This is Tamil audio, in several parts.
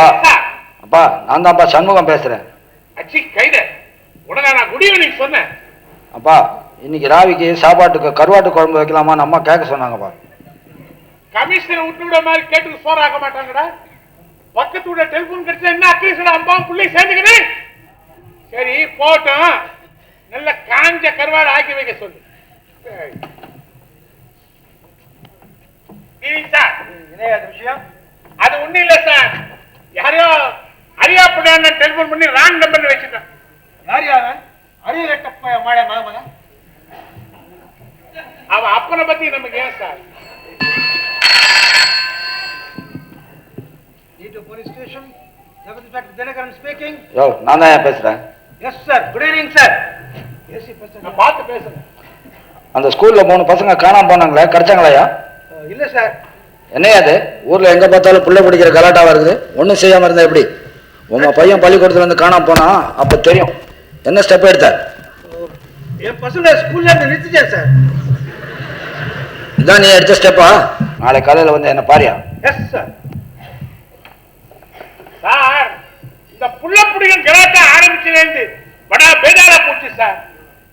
அப்பா அப்பா நான் தான்ப்பா சண்முகம் பேசுறேன். அச்சி கைத. உடனே நான் குட் ஈவினிங் சொன்னேன். அப்பா இன்னைக்கு ராவிக்கு சாப்பாட்டுக்கு கருவாட்டு குழம்பு வைக்கலாமான்னு அம்மா கேட்க சொன்னாங்கப்பா. கமிஷனை விட்டு விட மாதிரி கேட்டு சோறாக்க மாட்டாங்கடா. பக்கத்து விட டெலிபோன் கிடைச்சா என்ன அட்லீஸ்ட் அம்மா பிள்ளை சேர்ந்துக்கிறேன் சரி போட்டும் நல்ல காஞ்ச கருவாடு ஆக்கி வைக்க சொல்லு. சார். விஷயம்? அது ஒண்ணும் இல்ல சார். யாரையோ அரியாப்படான டெலிபோன் பண்ணி ராங் நம்பர்ல வச்சுட்டான் யார் யாவன் அரிய கட்ட மாட மகமக அவன் அப்பனை பத்தி நமக்கு ஏன் sir? D2 police station? Deputy Inspector Dinakaran speaking. யோ நான் தான் பேசுறேன்? Yes sir. Good evening sir. AC பேசுறேன் நான் பார்த்து பேசுறேன். அந்த ஸ்கூல்ல மூணு பசங்க காணாம போனாங்களே கிடைச்சாங்களாயா இல்ல சார் என்னையா அது? ஊர்ல எங்க பார்த்தாலும் புள்ள பிடிக்கிற கலாட்டாவா இருக்குது? ஒன்றும் செய்யாம இருந்தா எப்படி? உங்க பையன் பள்ளிக்கூடத்துல இருந்து காணாம போனா அப்ப தெரியும். என்ன ஸ்டெப் எடுத்த? என் பசங்க ஸ்கூல்ல இருந்து நிறுத்திட்டேன் சார் இதான் நீ எடுத்த ஸ்டெப்பா நாளை காலையில வந்து என்ன பாரியா? எஸ் சார் சார் இந்த புள்ள புடிக்கும் கிராட்ட ஆரம்பிச்சிலேருந்து படா பேதாரா போச்சு சார்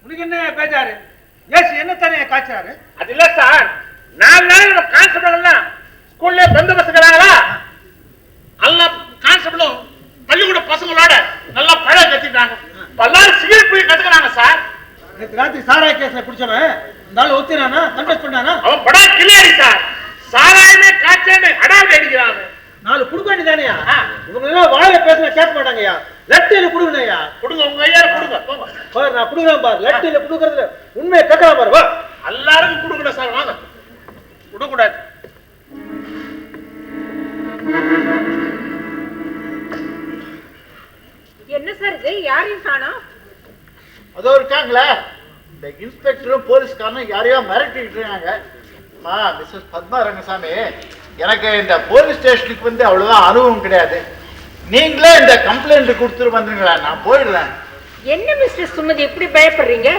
உனக்கு என்ன பேஜாரு? ஏசி என்ன தானே காய்ச்சறாரு அது இல்ல சார் நாலு நாள் கான்ஸ்டபிள் எல்லாம் ஸ்கூல்ல பந்தோபஸ்துக்கிறாங்களா எல்லா கான்ஸ்டபிளும் பள்ளிக்கூட பசங்களோட நல்லா பழக கத்திட்டாங்க எல்லாரும் சிகரெட் போய் கத்துக்கிறாங்க சார். நேற்று ராத்திரி சாரா கேஸ்ல பிடிச்சவன் இந்த ஆள் ஒத்துறானா கண்டக்ட் பண்ணானா அவன் படா கிளியாடி சார். சாராயமே காய்ச்சேன்னு அடாவடி அடிக்கிறாங்க நாலு குடுக்க வேண்டியதானயா. இவங்க எல்லாம் வாழை பேசுனா கேட்க மாட்டாங்கய்யா. லெப்டில குடுக்கணையா கொடுங்க உங்க ஐயா கொடுங்க நான் குடுக்குறேன் பாரு. லெப்டில குடுக்கறதுல உண்மையை கேட்கலாம் இன்ஸ்பெக்டரும் போலீஸ்காரனும் யாரையோ மிரட்டிக்கிட்டு இருக்காங்க. அம்மா மிஸ்ஸஸ் பத்மா ரங்கசாமி. எனக்கு இந்த போலீஸ் ஸ்டேஷனுக்கு வந்து அவ்வளோதான் அனுபவம் கிடையாது. நீங்களே இந்த கம்ப்ளைண்ட் கொடுத்துட்டு வந்துருங்களா நான் போயிடுறேன். என்ன மிஸ்டர் சுமதி இப்படி பயப்படுறீங்க?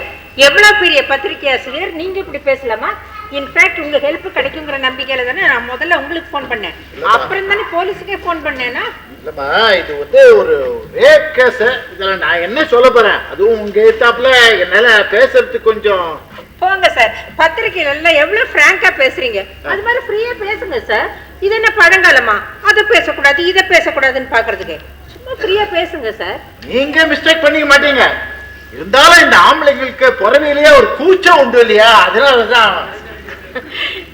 எவ்வளோ பெரிய பத்திரிகை ஆசிரியர் நீங்கள் இப்படி பேசலாமா? இன்ஃபேக்ட் உங்க ஹெல்ப் கிடைக்குங்கிற நம்பிக்கையில தானே நான் முதல்ல உங்களுக்கு ஃபோன் பண்ணேன். அப்புறம் தானே போலீஸுக்கே ஃபோன் பண்ணேனா? இல்லைம்மா இது வந்து ஒரு ரேப் கேஸ் இதில் நான் என்ன சொல்ல போகிறேன் அதுவும் உங்கள் ஏத்தாப்புல என்னால் பேசுறதுக்கு கொஞ்சம் போங்க சார் பத்திரிகையில எல்லாம் எவ்வளவு பிராங்கா பேசுறீங்க? அது மாதிரி ஃப்ரீயா பேசுங்க சார் இது என்ன பழங்காலமா? அதை பேசக்கூடாது இதை பேசக்கூடாதுன்னு பாக்குறதுக்கு சும்மா ஃப்ரீயா பேசுங்க சார் நீங்க மிஸ்டேக் பண்ணிக்க மாட்டீங்க. இருந்தாலும் இந்த ஆம்பளைங்களுக்கு பிறவிலேயே ஒரு கூச்சம் உண்டு இல்லையா? அதனால தான்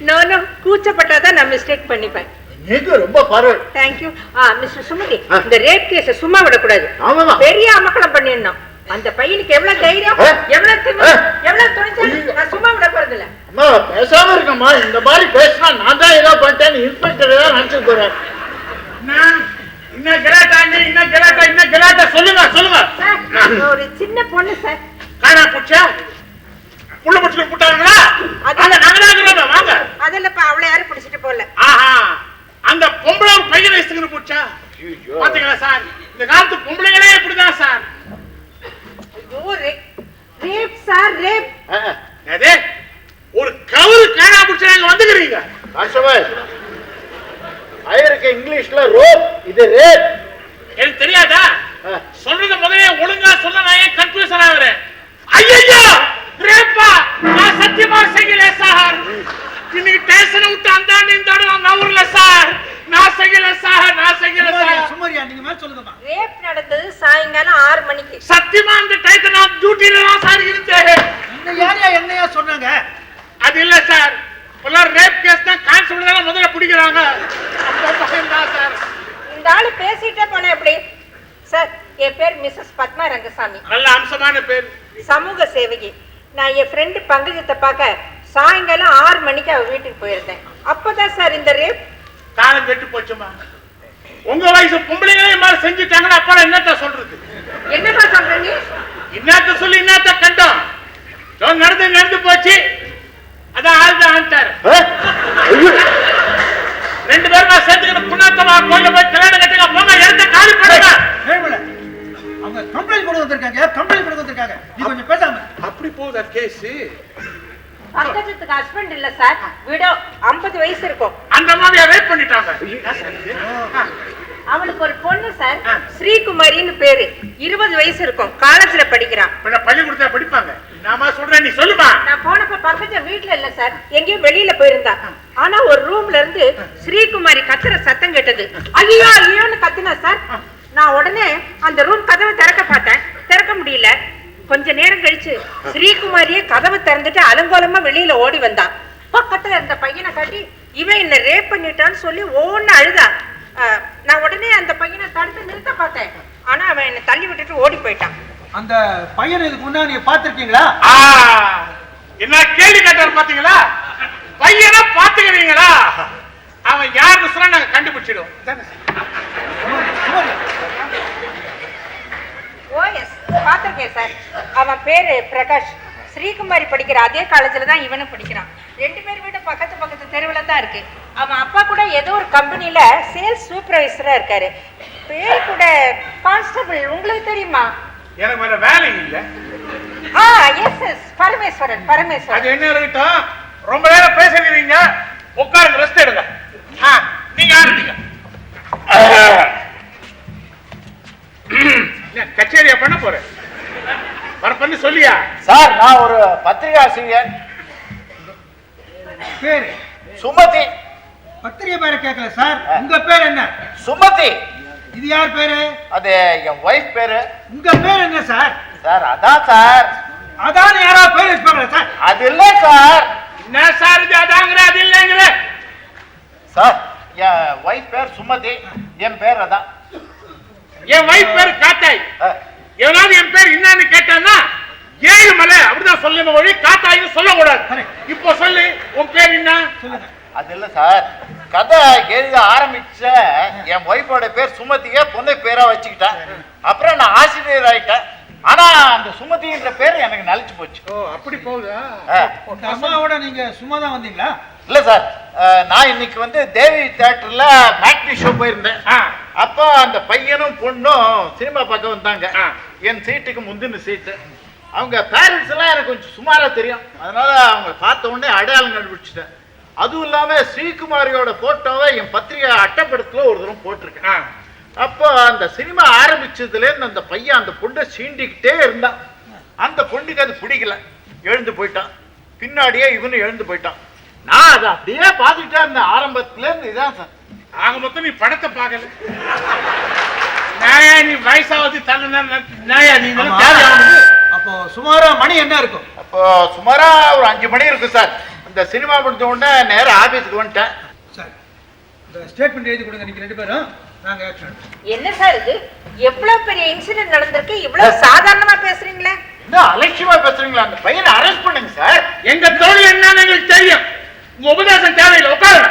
நோ நோ கூச்சப்பட்டாதான் நான் மிஸ்டேக் பண்ணிப்பேன். நீங்க ரொம்ப பரவல் தேங்க்யூ ஆ மிஸ்டர் சுமதி. இந்த ரேப் கேஸ சும்மா விடக்கூடாது. ஆமாமா. பெரிய அமக்கலம் பண்ணிடணும். அந்த பையனுக்கு எவ்வளவு தைரியம்? எவ்வளவு திமிரு? எவ்வளவு துணிச்சல். நான் சும்மா விட போறது இல்ல அம்மா பேசாம இருக்கம்மா. இந்த மாதிரி பேசினா நான் தான் ஏதோ பண்ணிட்டேன்னு இன்ஸ்பெக்டர் தான் நினைச்சு போறேன் இன்னும் கிராட்டாங்க இன்னும் கிராட்டா இன்னும் கிராட்டா. சொல்லுங்க நான் ஒரு சின்ன பொண்ணு சார். காணா போச்சா? புள்ள பிடிச்சிட்டு போட்டாங்களா அது- அங்க நாங்க தான் இருக்கிறோம் வாங்க. அதில்லப்பா அவளை யாரும் பிடிச்சிட்டு போகல. ஆஹா அந்த பொம்பளை ஒரு பையனை வச்சுக்கிட்டு போச்சா பாத்தீங்களா சார்? இந்த காலத்து பொம்பளைங்களே இப்படிதான் சார். ஐயோ ரேப் சார் ரேப். அதே ஒரு கவுரு காணா பிடிச்சா அங்க வந்துக்கிறீங்க. கான்ஸ்டபிள் ஐயருக்கு இங்கிலீஷ்ல ரோப் இது ரேப். எனக்கு தெரியாதா? சொல்றத முதலே ஒழுங்கா சொல்ல நான் ஏன் கன்ஃபியூஷன் ஆகுறேன்? ஐயோ ரேப்பா நான் சத்தியமா செய்யல சார். இன்னைக்கு டேஷனை விட்டு அந்த இந்த நான் நவரல சார். நான் செய்யல சார் நான் செய்யல சார். சுமாரியா நீங்க மேல சொல்லுங்கம்மா ரேப் நடந்தது சாயங்காலம் ஆறு மணிக்கு. சத்தியமா அந்த டயத்தை நான் டியூட்டில தான் சார் இருந்தேன். என்ன யாரையா என்னையா சொன்னாங்க அது இல்ல சார். எல்லாம் ரேப் கேஸ் தான் கான்ஸ்டபிள் தான் முதல்ல பிடிக்கிறாங்க. சார். இந்த ஆளு பேசிட்டே போனா எப்படி? சார் என் பேர் மிஸ்ஸஸ் பத்மா ரங்கசாமி நல்ல அம்சமான பேர். சமூக சேவகி. நான் என் ஃப்ரெண்டு பங்கஜத்தை பார்க்க சாயங்காலம் ஆறு மணிக்கு அவ வீட்டுக்கு போயிருந்தேன் அப்பதான் சார் இந்த ரேப் காலம் கெட்டு போச்சுமா உங்க வயசு பொம்பளைங்களே மாதிரி செஞ்சுட்டாங்கன்னா அப்புறம் என்னத்த சொல்றது என்னப்பா சொல்ற நீ என்னத்த சொல்லி என்னத்த கண்டோம் நடந்து நடந்து போச்சு அதான் ஆள் தான் ஆண்டாரு ரெண்டு பேருமா சேர்த்துக்கிட்டு புண்ணாத்தமா கோயில போய் கல்யாணம் கட்டுங்க போங்க இடத்த காலி பண்ணுங்க. அவங்க கம்ப்ளைண்ட் கொண்டு வந்திருக்காங்க கம்ப்ளைண்ட் நீ கொஞ்சம் பேசாம அப்படி போகுதா கேஸ் பங்கஜத்துக்கு ஹஸ்பண்ட் இல்ல சார் விடோ 50 வயசு இருக்கும். அந்த மாதிரியா ரேப் பண்ணிட்டாங்க. அவளுக்கு ஒரு பொண்ணு சார் ஸ்ரீகுமாரின்னு பேரு. இருபது வயசு இருக்கும். காலேஜ்ல படிக்கிறான். பள்ளிக்கூடத்துல படிப்பாங்க. நாம சொல்றேன் நீ சொல்லுமா? நான் போனப்ப பங்கஜ வீட்ல இல்ல சார் எங்கேயோ வெளியில போயிருந்தா. ஆனா ஒரு ரூம்ல இருந்து ஸ்ரீகுமாரி கத்துற சத்தம் கேட்டது. ஐயோ ஐயோன்னு கத்துனா சார் நான் உடனே அந்த ரூம் கதவை திறக்க பார்த்தேன். திறக்க முடியல. கொஞ்ச நேரம் கழிச்சு ஸ்ரீகுமாரியே கதவை திறந்துட்டு அலங்கோலமா வெளியில ஓடி வந்தா. பக்கத்துல இருந்த பையனை காட்டி இவன் என்ன ரேப் பண்ணிட்டான்னு சொல்லி ஓன்னு அழுதா. அஹ், நான் உடனே அந்த பையனை தடுத்து நிறுத்த பார்த்தேன். ஆனா அவன் என்னை தள்ளி விட்டுட்டு ஓடி போயிட்டான். அந்த பையனை இதுக்கு முன்னாடி நீங்க பாத்திருக்கீங்களா ஆ, என்ன கேள்வி கேட்டாரு பாத்தீங்களா பையனை பாத்துக்கிறீங்களா அவன் யாருன்னு சொன்னா நாங்க கண்டுபிடிச்சிடுவோம் தானே? ஓஎஸ் பார்த்திருக்கேன் சார். அவன் பேரு பிரகாஷ். ஸ்ரீகுமாரி படிக்கிற அதே காலேஜ்ல தான் இவனும் படிக்கிறான். ரெண்டு பேர் வீடும் பக்கத்து பக்கத்து தெருவில் தான் இருக்கு. அவன் அப்பா கூட ஏதோ ஒரு கம்பெனில சேல்ஸ் சூப்பர்வைசரா இருக்காரு. பேர் கூட கான்ஸ்டபிள் உங்களுக்கு தெரியுமா? எனக்கு வேற வேலை இல்ல. ஆ எஸ் எஸ் பரமேஸ்வரன் பரமேஸ்வரன். அது என்ன இருக்கட்டும் ரொம்ப நேரம் பேசுறீங்க உட்காருங்க ரெஸ்ட் எடுங்க ஆ, நீங்க ஆரம்பிங்க என்ன, கச்சேரியா பண்ண போறேன் வர பண்ணி சொல்லியா? சார் நான் ஒரு பத்திரிகாசிரியர் பேரு? சுமதி. பத்திரிகை பேரை கேட்கல சார். உங்க பேர் என்ன? சுமதி. இது யார் பேரு? அது என் ஒய்ஃப் பேரு. உங்க பேர் என்ன சார்? சார் அதான் சார். அதான் யாராவது பேர் வச்சுப்பாங்களா சார். அது இல்ல சார். என்ன சார் இது அதாங்கிற அது இல்லைங்கிற சார் என் ஒய்ஃப் பேர் சுமதி. என் பேர் அதான். என் வைஃப் பேரு காத்தாய் எவனாவது என் பேர் என்னன்னு கேட்டான்னா ஏழு மலை அப்படிதான் சொல்லணும் வழி காத்தாயின்னு சொல்லக்கூடாது. இப்போ சொல்லு உன் பேர் என்ன? சொல்லுங்க. அது இல்ல சார். கதை எழுத ஆரம்பிச்ச என் ஒய்ஃபோட பேர் சுமதியே பொண்ணு பேரா வச்சுக்கிட்டேன். அப்புறம் நான் ஆசிரியர் ஆயிட்டேன். ஆனா அந்த சுமதின்ற பேர் எனக்கு நலிச்சு போச்சு. ஓ அப்படி போகுதா? அம்மாவோட நீங்க சும்மா தான் வந்தீங்களா? இல்ல சார். நான் இன்னைக்கு வந்து தேவி தியேட்டர்ல மேட்னி ஷோ போயிருந்தேன். ஆ. அப்போ அந்த பையனும் பொண்ணும் சினிமா பார்க்க வந்தாங்க. ஆ. என் சீட்டுக்கு முந்தின சீட்டு. அவங்க பேரண்ட்ஸ் எல்லாம் எனக்கு கொஞ்சம் சுமாரா தெரியும். அதனால அவங்க பார்த்த உடனே அடையாளம் கண்டுபிடிச்சிட்டேன். அதுவும் இல்லாம ஸ்ரீகுமாரியோட போட்டோவை என் பத்திரிகை அட்டைப்படத்துல ஒரு தரம் போட்டிருக்கேன். அப்போ அந்த சினிமா ஆரம்பிச்சதுல இருந்து அந்த பையன் அந்த பொண்ணை சீண்டிக்கிட்டே இருந்தான். அந்த பொண்ணுக்கு அது பிடிக்கல. எழுந்து போயிட்டான். பின்னாடியே இவனு எழுந்து போயிட்டான். நான் அதை அப்படியே பார்த்துக்கிட்டே இருந்தேன். ஆரம்பத்துல இருந்து இதான் சார். ஆக மொத்தம் நீ படத்தை பார்க்கல. நாயா நீ வயசாவது தள்ள நாயா நீ சுமாரா மணி என்ன இருக்கும்? அப்போ சுமாரா ஒரு அஞ்சு மணி இருக்கு சார். இந்த சினிமா முடிஞ்ச உடனே நேரா ஆபீஸுக்கு வந்துட்டேன். சார் இந்த ஸ்டேட்மெண்ட் எழுதி கொடுங்க நீங்க ரெண்டு பேரும். நாங்க ஆக்ஷன். என்ன சார் இது? எவ்வளவு பெரிய இன்சிடென்ட் நடந்திருக்கு? இவ்வளவு சாதாரணமா பேசுறீங்களே. இன்னும் அலட்சியமா பேசுறீங்களா? அந்த பையனை அரெஸ்ட் பண்ணுங்க சார். எங்க தொழில் என்னன்னு எங்களுக்கு தெரியும்? உங்க உபதேசம் தேவையில்லை உட்காருங்க.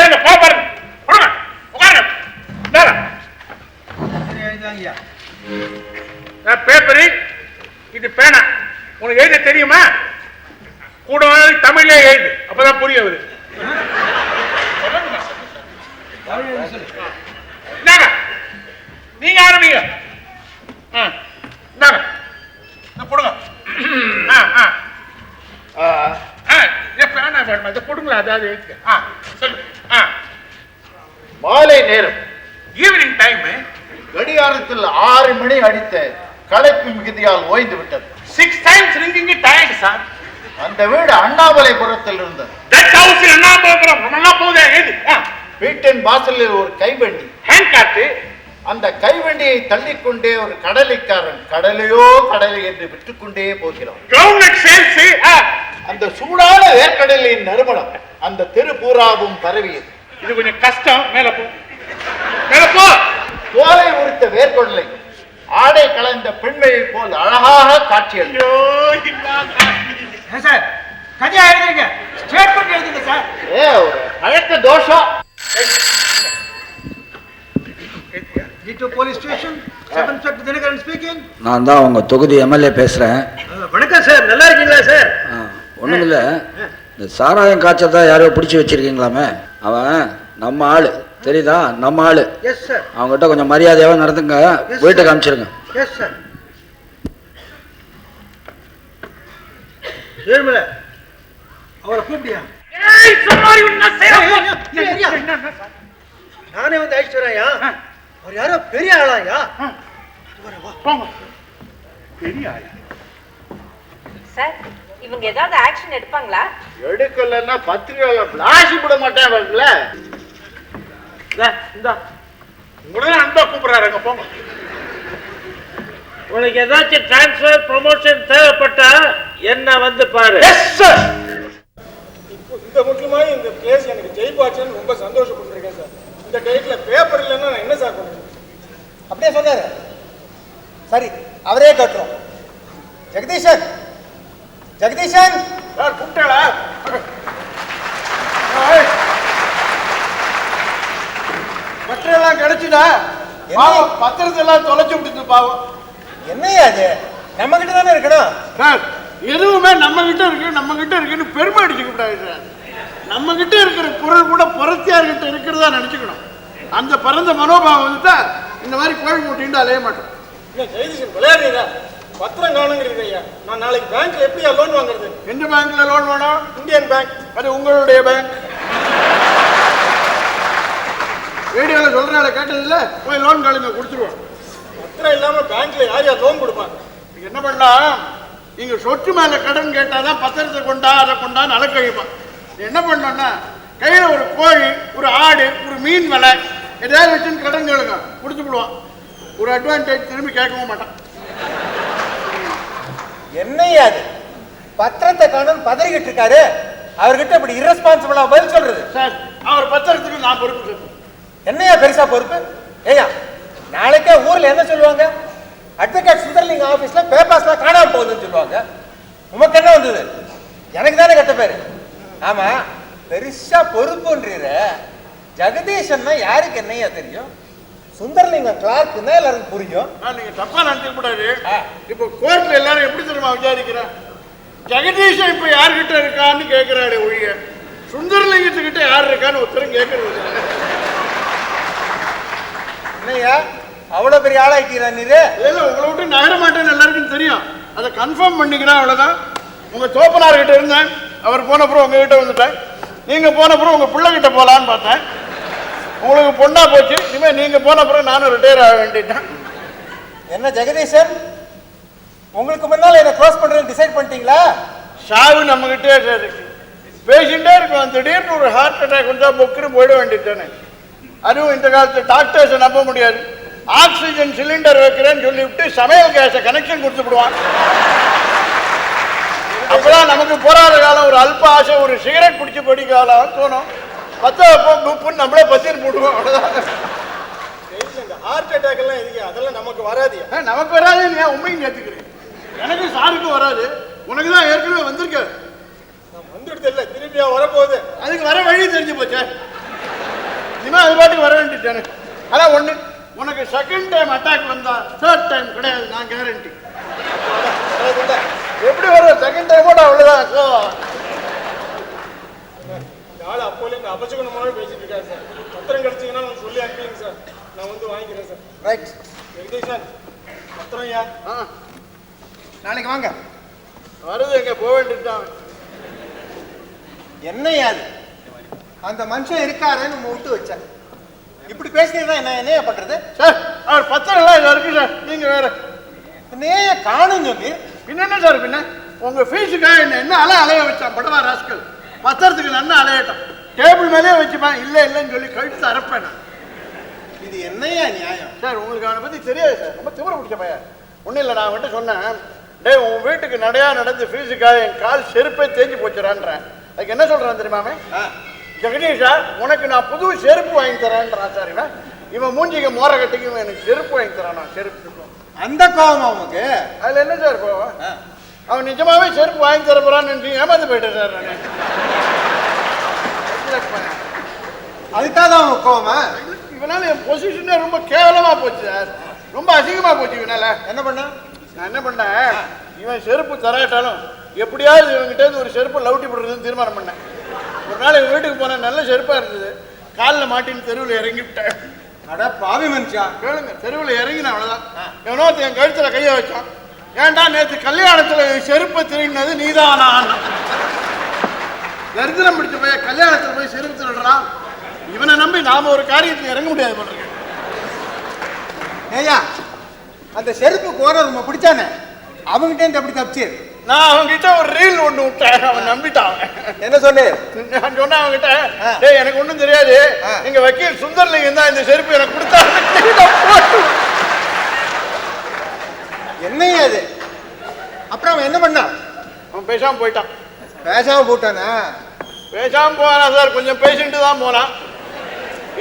எழுங்க போ பாருங்க போடுங்க உட்காருங்க. நேரா. இது பேனா. உனக்கு எழுத தெரியுமா? கூட தமிழ்ல எழுது. அப்பதான் புரிய வருது. தமிழ் எழுதி சொல்லு இந்தாங்க. நீங்க ஆரம்பிங்க போடுங்க மாலை நேரம். ஈவினிங் டைமு கடிகாரத்தில் ஆறு மணி அடித்த களைப்பு மிகுதியால் ஓய்ந்து விட்டது. Six times ringing tired sir அந்த வீடு அண்ணாமலைபுரத்தில் இருந்தது. தட் ஹவுஸ் போகிறோம் நல்லா எழுது ஆ வீட்டின் வாசலில் ஒரு கைவண்டி ஹேண்ட் கார்ட்டு அந்த கைவண்டியை தள்ளிக்கொண்டே ஒரு கடலைக்காரன் கடலையோ கடலை என்று விற்றுக்கொண்டே போகிறான். சேல்ஸ் அந்த சூடான வேர்க்கடலின் நறுமணம் அந்த தெரு பூராவும் பரவியது. இது கொஞ்சம் கஷ்டம். மேல போ. மேல போ. தோலை உரித்த வேர்க்கடலை ஆடை கலைந்த பெண்மையை போல் அழகாக ஏன் சார் கதையா எழுதுங்க ஸ்டேட்மெண்ட் எழுதுங்க சார். ஏ ஒரு பழக்க தோஷம். போலீஸ் ஸ்டேஷன் நான் தான் உங்கள் தொகுதி எம்எல்ஏ பேசுகிறேன் வணக்கம் சார். நல்லா இருக்கீங்களா சார்? ஒன்றும் இல்லை இந்த சாராயம் காய்ச்சல் தான் யாரையோ பிடிச்சி வச்சிருக்கீங்களாமே. அவன் நம்ம ஆள். தெரியுதா? நம்ம ஆள். எஸ் சார் அவங்ககிட்ட கொஞ்சம் மரியாதையாகவே நடந்துங்க வீட்டுக்கு அனுப்பிச்சிருங்க. எஸ் சார் ஏழுமலை அவரை கூப்பிடியா நானே வந்து வரேன்யா அவர் யாரோ பெரிய ஆளாயா போங்க. பெரிய ஆளா? சார் இவங்க ஏதாவது ஆக்ஷன் எடுப்பாங்களா? எடுக்கலைன்னா பத்திரிகையில பிளாஷ் விட மாட்டேன் இந்தா. உடனே அன்பா கூப்பிடுறாருங்க போங்க. உனக்கு ஏதாச்சும் டிரான்ஸ்ஃபர் ப்ரொமோஷன் தேவைப்பட்டா என்ன வந்து பாரு. இப்போ இந்த முக்கியமாக இந்த கேஸ் எனக்கு ஜெயிப்பாச்சுன்னு ரொம்ப சந்தோஷப்பட்டிருக்கேன் சார் இந்த டேட்ல பேப்பர் இல்லைன்னா நான் என்ன சார் பண்ணுறது அப்படியே சொன்னாரு சரி அவரே கட்டுறோம். ஜெகதீஷன்! ஜெகதீஷன்! சார் கூப்பிட்டாளா? பத்திரம் கிடைச்சுதா? பாவம் பத்திரத்தெல்லாம் தொலைச்சு விட்டுது பாவம். என்னையா அது? நம்ம கிட்ட தானே இருக்கணும்? சார் எதுவுமே நம்ம கிட்ட இருக்கு நம்ம கிட்ட இருக்குன்னு பெருமை அடிச்சுக்க கூடாது சார். நம்ம கிட்ட இருக்கிற பொருள் கூட புறத்தியார் கிட்ட இருக்கிறதா நினைச்சுக்கணும். அந்த பரந்த மனோபாவம் வந்துட்டா இந்த மாதிரி கோழி மூட்டின்னு அலைய மாட்டோம். இல்லை ஜெயதிஷன் விளையாடுறீரா பத்திரம் காணுங்கிறீங்க ஐயா. நான் நாளைக்கு பேங்க்ல எப்படியா லோன் வாங்குறது? எந்த பேங்க்ல லோன் வேணும்? Indian bank. அது உங்களுடைய பேங்க். ரேடியோவில் சொல்றால கேட்டதில்ல. போய் லோன் காலுங்க கொடுத்துருவோம். பத்திரம் இல்லாம பேங்க்ல யார் யார் லோன் கொடுப்பாங்க? என்ன பண்ணலாம்? நீங்க சொத்து மேல கடன் கேட்டாதான் பத்திரத்தை கொண்டா அதை கொண்டா நலக்கழிப்பான் என்ன பண்ணோம்னா கையில ஒரு கோழி ஒரு ஆடு ஒரு மீன் விலை ஏதாவது வச்சுன்னு கடன் கேளுங்க. கொடுத்து விடுவான் ஒரு அட்வான்டேஜ் திரும்பி கேட்கவும் மாட்டான். என்னையா அது? பத்திரத்தை காணும் பதறிக்கிட்டு இருக்காரு. அவர்கிட்ட இப்படி irresponsible-ஆ பதில் சொல்றது? சார் அவர் பத்திரத்துக்கு நான் பொறுப்பு சார். என்னையா பெருசா பொறுப்பு? ஏய்யா நாளைக்கே ஊர்ல என்ன சொல்லுவாங்க? அட்வொகேட் சுந்தரலிங்க ஆபீஸ்ல பேப்பர்ஸ்லாம் காணாம போகுதுன்னு சொல்லுவாங்க. உமக்கு என்ன வந்தது? எனக்கு தானே கெட்ட பேரு. ஆமா பெருசா பொறுப்புன்றீர. ஜெகதீஷன்னா யாருக்கு என்னையா தெரியும்? சுந்தரலிங்கம் கிளார்க்குன்னா எல்லாருக்கும் புரியும். நீங்க தப்பா நினைக்க கூடாது. இப்போ கோர்ட்ல எல்லாரும் எப்படி தெரியுமா விசாரிக்கிறேன் ஜெகதீஷன் இப்ப யார்கிட்ட இருக்கான்னு கேட்கிறாரு ஒழிய சுந்தரலிங்கத்துக்கிட்ட யார் இருக்கான்னு ஒருத்தரும் கேட்கறது இல்ல. என்னய்யா? அவ்வளவு பெரிய ஆளாயிட்டீரா நீரு? இல்ல உங்களை விட்டு நகர மாட்டேன்னு எல்லாருக்கும் தெரியும். அதை கன்ஃபார்ம் பண்ணிக்கிறேன் அவ்வளவுதான். உங்க தோப்பனார் கிட்ட இருந்தேன். அவர் போன அப்புறம் உங்ககிட்ட வந்துட்டேன் நீங்க போன அப்புறம் உங்க பிள்ளை கிட்ட போலான்னு பார்த்தேன். உங்களுக்கு பொண்ணா போச்சு. இனிமே நீங்க போன அப்புறம் நானும் ரிட்டையர் ஆக வேண்டிட்டேன். என்ன ஜெகதீஷன் உங்களுக்கு முன்னால என்ன க்ளோஸ் பண்றேன்னு டிசைட் பண்ணிட்டீங்களா? சாவு நம்ம கிட்டே இருக்கு. பேசிட்டே இருக்கும். திடீர்னு ஒரு ஹார்ட் அட்டாக் வந்தா பொக்குன்னு போயிட வேண்டியதானே அதுவும் இந்த காலத்து டாக்டர்ஸை நம்ப முடியாது. ஆக்சிஜன் சிலிண்டர் வைக்கிறேன்னு சொல்லிவிட்டு சமையல் கேஸை கனெக்ஷன் கொடுத்து விடுவான் அப்பதான் நமக்கு போராத காலம் ஒரு அல்ப ஆசை ஒரு சிகரெட் குடிச்சு படி காலம் தோணும். பத்த வைப்போம் குப்புன்னு நம்மளே அவ்வளவுதான். ஜெயதிஷன் இந்த ஹார்ட் அட்டாக் எல்லாம் எதுக்கு? அதெல்லாம் நமக்கு வராதியா ஏன் நமக்கு வராது நீ உண்மையும் கேட்டுக்கிறேன் எனக்கு சாருக்கும் வராது. உனக்கு தான் ஏற்கனவே வந்திருக்க நான் வந்துடுது இல்லை. திருப்பியா வரப்போகுது. அதுக்கு வர வழி தெரிஞ்சு போச்சே. இனிமே அது பாட்டுக்கு வர வேண்டிட்டானே அதான் ஒண்ணு. உனக்கு செகண்ட் டைம் அட்டாக் வந்தா தேர்ட் டைம் கிடையாது நான் கேரண்டி எப்படி வரும் செகண்ட் டைமோட அவ்வளவுதான். So, இந்த ஆள் அப்போல இந்த அபசகுணமாவே பேசிட்டு இருக்காரு சார்? பத்திரம் கிடைச்சீங்கன்னா நான் சொல்லி அனுப்பிங்க சார். நான் வந்து வாங்கிக்கிறேன் சார். ரைட் ஜெகதீஷன் பத்திரம் ஐயா ஆ, நாளைக்கு வாங்க. வருது எங்க போக வேண்டியதுதான் என்னையா அது? அந்த மனுஷன் இருக்காருன்னு நம்ம விட்டு வச்சேன் இப்படி பேசினீங்கன்னா என்ன என்னையா பண்றது? சார் அவர் பத்திரம் எல்லாம் இதுல இருக்கு சார் நீங்க வேற. நேய காணும் சொல்லி பின்ன என்ன சார் பின்ன? உங்க ஃபீஸுக்காக என்ன என்ன அலை அலைய வச்சான் படவா ராஸ்கல்? பத்திரத்துக்கு நன்னா அலையட்டும் டேபிள் மேலேயே வச்சுப்பேன். இல்லை இல்லைன்னு சொல்லி கழுத்து அரைப்பேன் நான். இது என்னையா நியாயம்? சார் உங்களுக்கு அவனை பத்தி தெரியாது சார் ரொம்ப திமிர பிடிச்ச பையன். ஒன்றும் இல்லை நான் வந்துட்டு சொன்னேன். டேய் உன் வீட்டுக்கு நடையா நடந்து ஃபீஸுக்காக என் கால் செருப்பே தேஞ்சு போச்சுறான்றேன் அதுக்கு என்ன சொல்றான் தெரியுமாமே ஜெகதீஷா உனக்கு நான் புது செருப்பு வாங்கி தரேன்றான் சார் இவன் இவன் மூஞ்சிக்கு மோர கட்டிக்கு இவன் எனக்கு செருப்பு வாங்கி தரான் நான் செருப்பு அந்த கோவம் அவனுக்கு அதுல என்ன சார் போவன் அவன் நிஜமாவே செருப்பு வாங்கி தர போறான்னு நினைச்சு ஏமாந்து போயிட்டேன் சார் நான். அதுக்காக தான் அவனுக்கு கோவமா? இவனால என் பொசிஷனே ரொம்ப கேவலமா போச்சு சார். ரொம்ப அசிங்கமா போச்சு இவனால. என்ன பண்ண? நான் என்ன பண்ணேன் இவன் செருப்பு தராட்டாலும் எப்படியாவது இவன்கிட்ட இருந்து ஒரு செருப்பு லவுட்டி போடுறதுன்னு தீர்மானம் பண்ணேன். நாள் இவன் வீட்டுக்கு போனேன் நல்ல செருப்பா இருந்தது. காலில் மாட்டின்னு தெருவில் இறங்கி விட்டேன். அட பாவி மனுஷா. கேளுங்க தெருவில் இறங்கின அவ்வளோதான் எவனோ என் கழுத்துல கையை வச்சான். ஏன்டா நேற்று கல்யாணத்துல செருப்பை திருடினது நீதானா? தரித்திரம் பிடிச்ச போய் கல்யாணத்துல போய் செருப்பு திருடுறான் இவனை நம்பி நாம ஒரு காரியத்துக்கு இறங்க முடியாது இருக்கு. ஏய்யா அந்த செருப்புக்கு ஓனர் உங்க பிடிச்சானே? அவங்ககிட்ட இருந்து எப்படி தப்பிச்சு? நான் அவன்கிட்ட ஒரு ரீல் ஒண்ணு விட்டேன். அவன் நம்பிட்டான். என்ன சொன்னே நான் சொன்னேன் அவன்கிட்ட. டேய் எனக்கு ஒண்ணும் தெரியாது. எங்க வக்கீல் சுந்தர்லிங்கம் தான் இந்த செருப்பு எனக்கு கொடுத்தாரு என்னையா அது? அப்புறம் அவன் என்ன பண்ணான்? அவன் பேசாம போயிட்டான். பேசாம போட்டானா? பேசாம போனா சார் கொஞ்சம் பேசிட்டு தான் போனான்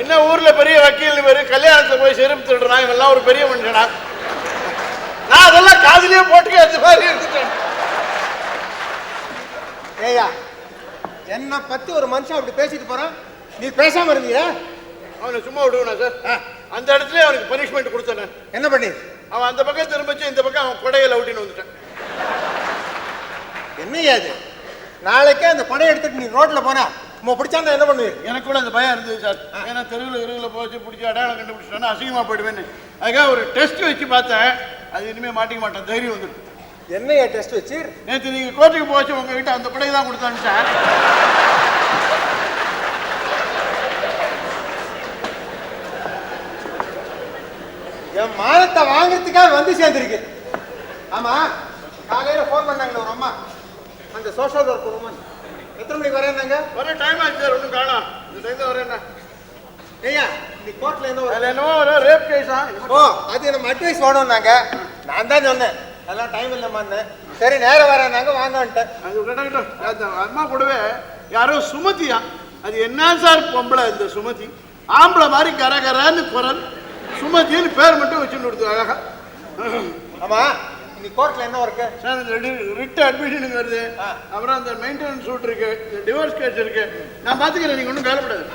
இன்னும் ஊர்ல பெரிய வக்கீல் பேரு கல்யாணத்துல போய் செருப்பு திருடுறான். இவெல்லாம் ஒரு பெரிய மனுஷனா? நான் அதெல்லாம் காதுலயே போட்டுக்க மாதிரி இருந்துட்டேன். ஏய்யா என்னை பத்தி ஒரு மனுஷன் அப்படி பேசிட்டு போறான்? நீ பேசாம இருந்தீயா? அவனை சும்மா விடுவேனா சார் அந்த இடத்துல அவனுக்கு பனிஷ்மெண்ட் கொடுத்தேன். என்ன பண்ணி? அவன் அந்த பக்கம் திரும்பிச்சு இந்த பக்கம் அவன் கொடையில விட்டின்னு வந்துட்டான். என்னையா அது நாளைக்கே அந்த படம் எடுத்துட்டு நீ ரோட்ல போனா உங்க பிடிச்சாந்தா என்ன பண்ணுவீர் எனக்கு கூட அந்த பயம் இருந்தது சார் ஏன்னா தெருவில் தெருவில் போச்சு பிடிச்சி அடையாளம் கண்டுபிடிச்சிட்டோன்னா அசிங்கமாக போயிடுவேன்னு. அதுக்காக ஒரு டெஸ்ட் வச்சு பார்த்தேன். அது இனிமேல் மாட்டிக்க மாட்டேன். தைரியம் வந்துடும். என்னையா டெஸ்ட் வச்சு? நேற்று நீங்கள் கோர்ட்டுக்கு போச்சு உங்ககிட்ட அந்த படகு தான் கொடுத்தாங்க சார். என் மானத்தை வாங்குறதுக்காக வந்து சேர்ந்துருக்கு. ஆமா காலையில ஃபோன் பண்ணாங்களே ஒரு அம்மா. அந்த சோஷியல் ஒர்க் உமன் எத்தனை மணிக்கு வரேன்னாங்க வர டைம் ஆச்சு சார் ஒன்றும் காணோம். இந்த டைம் தான் வரேன் ஐயா நீ கோர்ட்ல என்ன என்னவோ ரேப் கேஸா ஓ அது நம்ம அட்வைஸ் வேணும்னாங்க. நான் தான் சொன்னேன். அதெல்லாம் டைம் இல்லைம்மான்னு சரி நேரம் வரேன்னாங்க வாங்கன்ட்டேன் அது அம்மா கூடவே யாரோ சுமதியா? அது என்ன சார் பொம்பளை இந்த சுமதி? ஆம்பளை மாதிரி கரகரன்னு குரல். சுமதின்னு பேர் மட்டும் வச்சுன்னு கொடுத்து அழகா ஆமா இன்னைக்கு கோர்ட்ல என்ன ஒர்க்கு சார் இந்த ரிட் அட்மிஷனுக்கு வருது. அப்புறம் அந்த மெயின்டெனன்ஸ் சூட் இருக்கு டிவோர்ஸ் கேஸ் இருக்கு. நான் பார்த்துக்கிறேன் நீங்கள் ஒன்றும் கவலைப்படாது